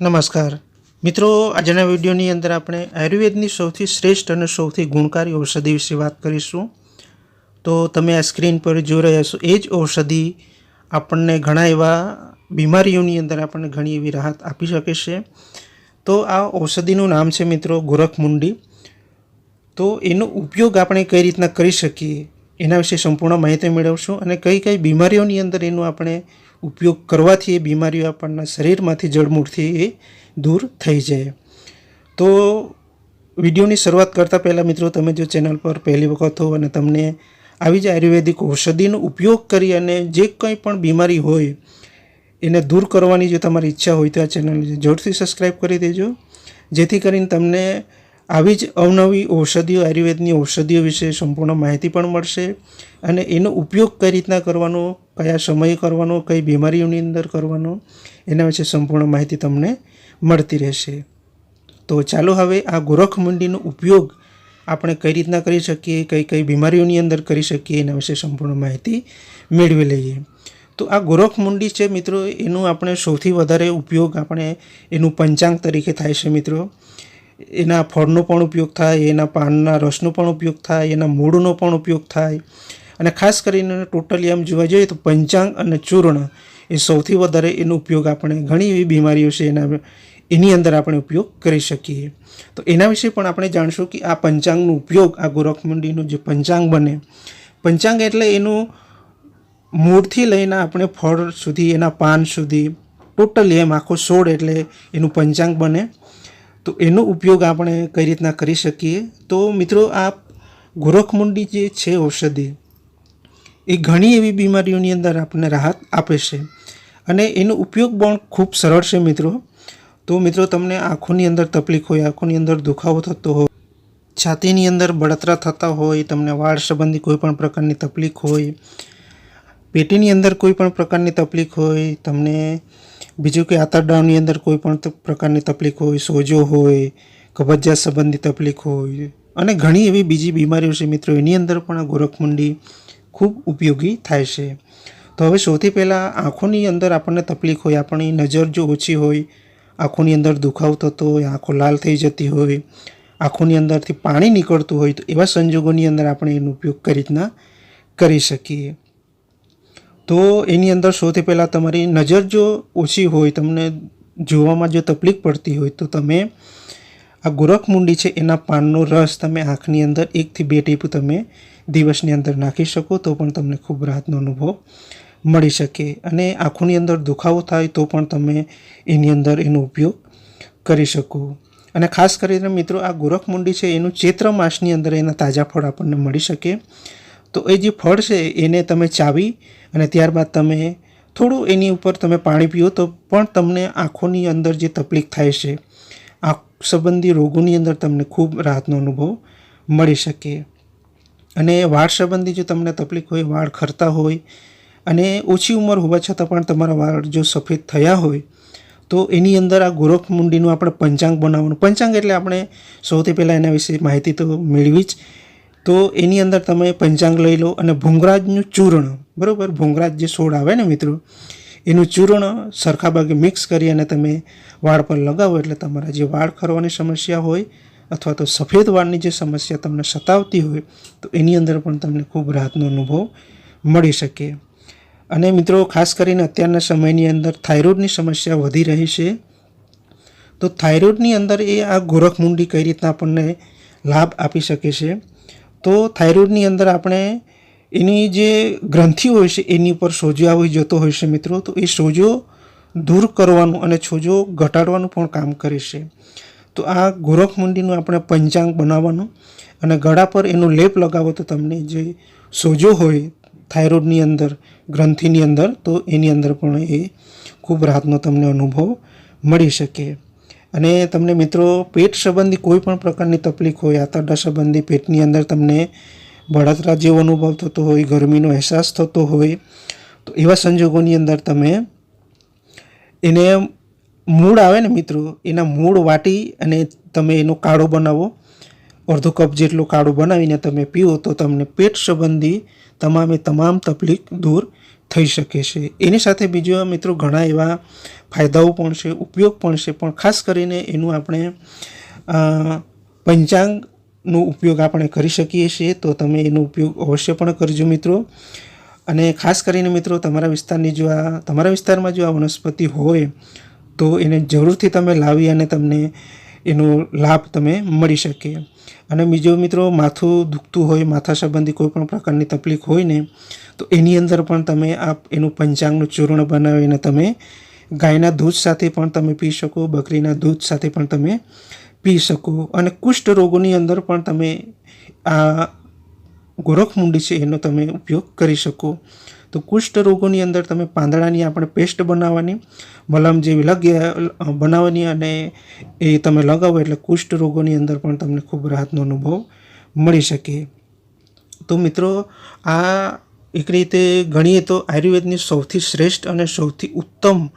નમસ્કાર. મિત્રો, આજના વિડીયોની અંદર આપણે આયુર્વેદની સૌથી શ્રેષ્ઠ અને સૌથી ગુણકારી ઔષધિ વિશે વાત કરીશું. તો તમે આ સ્ક્રીન પર જોઈ રહ્યા છો, એ જ ઔષધિ આપણને ઘણા એવા બીમારીઓની અંદર આપણને ઘણી એવી રાહત આપી શકે છે. તો આ ઔષધિનું નામ છે મિત્રો ગોરખમુંડી તો એનો ઉપયોગ આપણે કઈ રીતના કરી શકીએ, એના વિશે સંપૂર્ણ માહિતી મેળવશું અને કઈ કઈ બીમારીઓની અંદર એનું આપણે ઉપયોગ કરવાથી એ બીમારીઓ આપણના શરીરમાંથી જળમૂળથી એ દૂર થઈ જાય. તો વિડીયોની શરૂઆત કરતાં પહેલાં મિત્રો, તમે જો ચેનલ પર પહેલી વખત હો અને તમને આવી જ આયુર્વેદિક ઔષધિનો ઉપયોગ કરી અને જે કંઈ પણ બીમારી હોય એને દૂર કરવાની જો તમારી ઈચ્છા હોય તો આ ચેનલને જોરથી સબસ્ક્રાઈબ કરી દેજો. જેથી કરીને તમને આવી જ અવનવી ઔષધિઓ આયુર્વેદની ઔષધિઓ વિશે સંપૂર્ણ માહિતી પણ મળશે અને એનો ઉપયોગ કઈ રીતના કરવાનો, કયા સમયે કરવાનો, કઈ બીમારીઓની અંદર કરવાનો, એના વિશે સંપૂર્ણ માહિતી તમને મળતી રહેશે. તો ચાલો હવે આ ગોરખમુંડીનો ઉપયોગ આપણે કઈ રીતના કરી શકીએ, કઈ કઈ બીમારીઓની અંદર કરી શકીએ, એના વિશે સંપૂર્ણ માહિતી મેળવી લઈએ. તો આ ગોરખમુંડી છે મિત્રો, એનું આપણે સૌથી વધારે ઉપયોગ આપણે એનું પંચાંગ તરીકે થાય છે મિત્રો. એના ફળનો પણ ઉપયોગ થાય, એના પાનના રસનો પણ ઉપયોગ થાય, એના મૂળનો પણ ઉપયોગ થાય. અને ખાસ કરીને ટોટલી આમ જોવા જઈએ તો પંચાંગ અને ચૂર્ણ એ સૌથી વધારે એનો ઉપયોગ આપણે ઘણી એવી બીમારીઓ છે એના એની અંદર આપણે ઉપયોગ કરી શકીએ. તો એના વિશે પણ આપણે જાણશું કે આ પંચાંગનો ઉપયોગ, આ ગોરખમંડીનું જે પંચાંગ બને, પંચાંગ એટલે એનું મૂળથી લઈને આપણે ફળ સુધી, એના પાન સુધી ટોટલી એમ આખો છોડ એટલે એનું પંચાંગ બને. તો એનો ઉપયોગ આપણે કઈ રીતના કરી શકીએ? તો મિત્રો, આ ગોરખમુંડી જે છે ઔષધિ, એ ઘણી એવી બીમારીઓની અંદર આપણને રાહત આપે છે. અને એનો ઉપયોગ પણ ખૂબ સરળ છે મિત્રો. તો મિત્રો, તમને આંખોની અંદર તકલીફ હોય, આંખોની અંદર દુખાવો થતો હોય, છાતીની અંદર બળતરા થતા હોય, તમને વાળ સંબંધી કોઈપણ પ્રકારની તકલીફ હોય, પેટીની અંદર કોઈ પણ પ્રકારની તકલીફ હોય, તમને બીજું કે આંતરડાઓની અંદર કોઈ પણ પ્રકારની તકલીફ હોય, સોજો હોય, કબજિયાત સંબંધી તકલીફ હોય અને ઘણી એવી બીજી બીમારીઓ છે મિત્રો, એની અંદર પણ આ ગોરખમુંડી ખૂબ ઉપયોગી થાય છે. તો હવે સૌથી પહેલાં આંખોની અંદર આપણને તકલીફ હોય, આપણી નજર જો ઓછી હોય, આંખોની અંદર દુખાવો થતો હોય, આંખો લાલ થઈ જતી હોય, આંખોની અંદરથી પાણી નીકળતું હોય, તો એવા સંજોગોની અંદર આપણે એનો ઉપયોગ કઈ રીતના કરી શકીએ. તો એની અંદર સૌથી પહેલાં તમારી નજર જો ઓછી હોય, તમને જોવામાં જો તકલીફ પડતી હોય, તો તમે આ ગોરખમુંડી છે એના પાનનો રસ તમે આંખની અંદર એકથી બે ટીપ તમે દિવસની અંદર નાખી શકો, તો પણ તમને ખૂબ રાહતનો અનુભવ મળી શકે. અને આંખોની અંદર દુખાવો થાય, તો પણ તમે એની અંદર એનો ઉપયોગ કરી શકો. અને ખાસ કરીને મિત્રો, આ ગોરખમુંડી છે, એનું ચૈત્ર માસની અંદર એના તાજા ફળ આપણને મળી શકે. તો એ જે ફળ છે એને તમે ચાવી અને ત્યારબાદ તમે થોડું એની ઉપર તમે પાણી પીઓ તો પણ તમને આંખોની અંદર જે તકલીફ થાય છે, આંખ સંબંધી રોગોની અંદર તમને ખૂબ રાહતનો અનુભવ મળી શકે. અને વાળ સંબંધી જો તમને તકલીફ હોય, વાળ ખરતા હોય અને ઓછી ઉંમર હોવા છતાં પણ તમારા વાળ જો સફેદ થયા હોય તો એની અંદર આ ગોરખમુંડીનું આપણે પંચાંગ બનાવવાનું, પંચાંગ એટલે આપણે સૌથી પહેલાં એના વિશે માહિતી તો મેળવી જ તો એની અંદર તમે પંચાંગ લઈ લો અને ભૂંગરાજનું ચૂર્ણ, બરાબર? ભૂંગરાજ જે છોડ આવે ને મિત્રો, એનું ચૂર્ણ સરખા ભાગે મિક્સ કરી અને તમે વાળ પર લગાવો એટલે તમારા જે વાળ ખરવાની સમસ્યા હોય અથવા તો સફેદ વાળની જે સમસ્યા તમને સતાવતી હોય, તો એની અંદર પણ તમને ખૂબ રાહતનો અનુભવ મળી શકે. અને મિત્રો, ખાસ કરીને અત્યારના સમયની અંદર થાઇરોઇડની સમસ્યા વધી રહી છે. તો થાઇરોઇડની અંદર એ આ ગોરખમુંડી કઈ રીતના આપણને લાભ આપી શકે છે? તો થાઇરોઇડની અંદર આપણે એની જે ગ્રંથિ હોય છે, એની ઉપર સોજો આવી જતો હોય છે મિત્રો, તો એ સોજો દૂર કરવાનું અને સોજો ઘટાડવાનું પણ કામ કરે છે. તો આ ગોરખમુંડીનું આપણે પંચાંગ બનાવવાનું અને ગળા પર એનો લેપ લગાવો તો તમને જે સોજો હોય થાઇરોઇડની અંદર, ગ્રંથિની અંદર, તો એની અંદર પણ એ ખૂબ રાહતનો તમને અનુભવ મળી શકે. અને તમને મિત્રો, પેટ સંબંધી કોઈ પણ પ્રકારની તકલીફ હોય, આંતરડા સંબંધી પેટની અંદર તમને બળતરા જેવો અનુભવ થતો હોય, ગરમીનો અહેસાસ થતો હોય, તો એવા સંજોગોની અંદર તમે એને મૂળ આવે ને મિત્રો, એના મૂળ વાટી અને તમે એનો કાળો બનાવો. અડધો કપ જેટલો કાળો બનાવીને તમે પીવો તો તમને પેટ સંબંધી તમામે તમામ તકલીફ દૂર થઈ શકે છે. એની સાથે બીજા મિત્રો ઘણા એવા ફાયદાઓ પણ છે, ઉપયોગ પણ છે, પણ ખાસ કરીને એનું આપણે પંચાંગનો ઉપયોગ આપણે કરી શકીએ છીએ, તો તમે એનો ઉપયોગ અવશ્ય પણ કરજો મિત્રો. અને ખાસ કરીને મિત્રો, તમારા વિસ્તારની જો આ, તમારા વિસ્તારમાં જો આ વનસ્પતિ હોય, તો એને જરૂરથી તમે લાવી અને તમને એનો લાભ તમે મળી શકે. અને બીજો મિત્રો, માથું દુખતું હોય, માથા સંબંધી કોઈ પણ પ્રકારની તકલીફ હોય ને, તો એની અંદર પણ તમે આ એનું પંચાંગનું ચૂર્ણ બનાવીને તમે ગાયના દૂધ સાથે પણ તમે પી શકો, બકરીના દૂધ સાથે પણ તમે પી શકો. અને કુષ્ઠ રોગોની અંદર પણ તમે આ ગોરખમુંડી છે એનો તમે ઉપયોગ કરી શકો. તો કુષ્ઠ રોગોની અંદર તમે પાંદડાની આપણે પેસ્ટ બનાવવાની, મલમ જેવી લગ્યા બનાવવાની અને એ તમે લગાવો એટલે કુષ્ઠ રોગોની અંદર પણ તમને ખૂબ રાહતનો અનુભવ મળી શકે. તો મિત્રો, આ એક રીતે ગણીએ તો આયુર્વેદની સૌથી શ્રેષ્ઠ અને સૌથી ઉત્તમ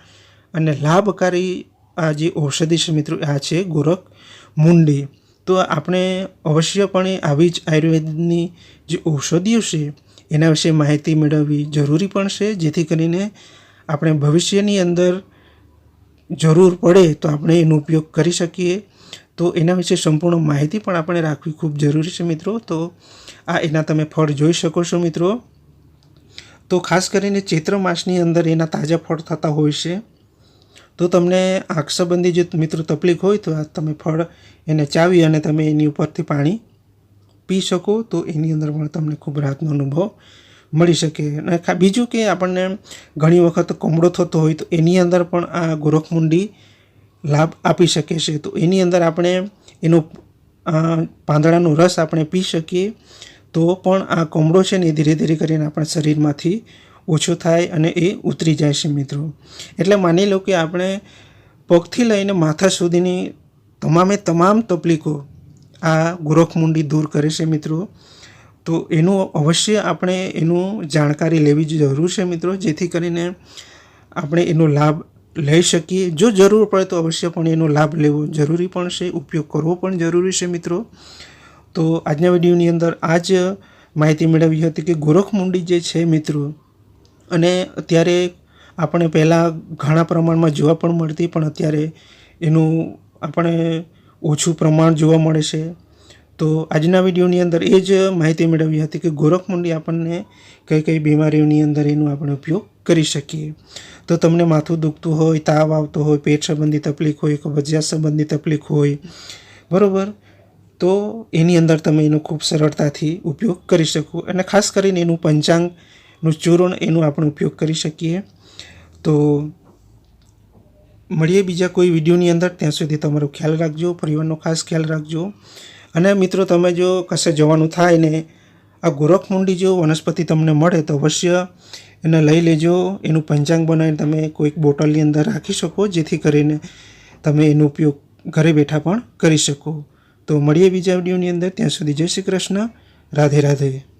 અને લાભકારી આ જે ઔષધિ છે મિત્રો, આ છે ગોરખ મુંડી. તો આપણે અવશ્યપણે આવી જ આયુર્વેદની જે ઔષધિઓ છે એના વિશે માહિતી મેળવવી જરૂરી પણ છે. જેથી કરીને આપણે ભવિષ્યની અંદર જરૂર પડે તો આપણે એનો ઉપયોગ કરી શકીએ. તો એના વિશે સંપૂર્ણ માહિતી પણ આપણે રાખવી ખૂબ જરૂરી છે મિત્રો. તો આ એના તમે ફળ જોઈ શકો છો મિત્રો. તો ખાસ કરીને ચૈત્ર માસની અંદર એના તાજા ફળ થતા હોય છે. તો તમને આંખ સંબંધી જે મિત્રો તકલીફ હોય તો તમે ફળ એને ચાવી અને તમે એની ઉપરથી પાણી પી શકો તો એની અંદર પણ તમને ખૂબ રાહતનો અનુભવ મળી શકે. અને બીજું કે આપણને ઘણી વખત કમળો થતો હોય તો એની અંદર પણ આ ગોરખમુંડી લાભ આપી શકે છે. તો એની અંદર આપણે એનો પાંદડાનો રસ આપણે પી શકીએ તો પણ આ કમળો છે ને એ ધીરે ધીરે કરીને આપણા શરીરમાંથી ઓછો થાય અને એ ઉતરી જાય છે મિત્રો. એટલે માની લો કે આપણે પગથી લઈને માથા સુધીની તમામે તમામ તકલીફો આ ગોરખમુંડી દૂર કરે છે મિત્રો. તો એનું અવશ્ય આપણે એનું જાણકારી લેવી જરૂર છે મિત્રો, જેથી કરીને આપણે એનો લાભ લઈ શકીએ. જો જરૂર પડે તો અવશ્ય પણ એનો લાભ લેવો જરૂરી પણ છે, ઉપયોગ કરવો પણ જરૂરી છે મિત્રો. તો આજના વિડીયોની અંદર આ જ માહિતી મેળવી હતી કે ગોરખમુંડી જે છે મિત્રો, અને અત્યારે આપણે પહેલાં ઘણા પ્રમાણમાં જોવા પણ મળતી, પણ અત્યારે એનું આપણે ઓછું પ્રમાણ જોવા મળે છે. તો આજના વિડીયોની અંદર એ જ માહિતી મેળવી હતી કે ગોરખમુંડી આપણને કઈ કઈ બીમારીઓની અંદર એનો આપણે ઉપયોગ કરી શકીએ. તો તમને માથું દુખતું હોય, તાવ આવતો હોય, પેટ સંબંધી તકલીફ હોય, કબજિયાત સંબંધી તકલીફ હોય, બરાબર? તો એની અંદર તમે એનો ખૂબ સરળતાથી ઉપયોગ કરી શકો અને ખાસ કરીને એનું પંચાંગનું ચૂર્ણ એનો આપણે ઉપયોગ કરી શકીએ. તો મળીએ બીજા કોઈ વિડીયોની અંદર. ત્યાં સુધી તમારો ખ્યાલ રાખજો, પરિવારનો ખાસ ખ્યાલ રાખજો. અને મિત્રો, તમે જો કશે જવાનું થાય ને આ ગોરખમુંડી જો વનસ્પતિ તમને મળે તો અવશ્ય એને લઈ લેજો. એનું પંચાંગ બનાવીને તમે કોઈક બોટલની અંદર રાખી શકો, જેથી કરીને તમે એનો ઉપયોગ ઘરે બેઠા પણ કરી શકો. તો મળીએ બીજા વિડીયોની અંદર. ત્યાં સુધી જય શ્રી કૃષ્ણ. રાધે રાધે.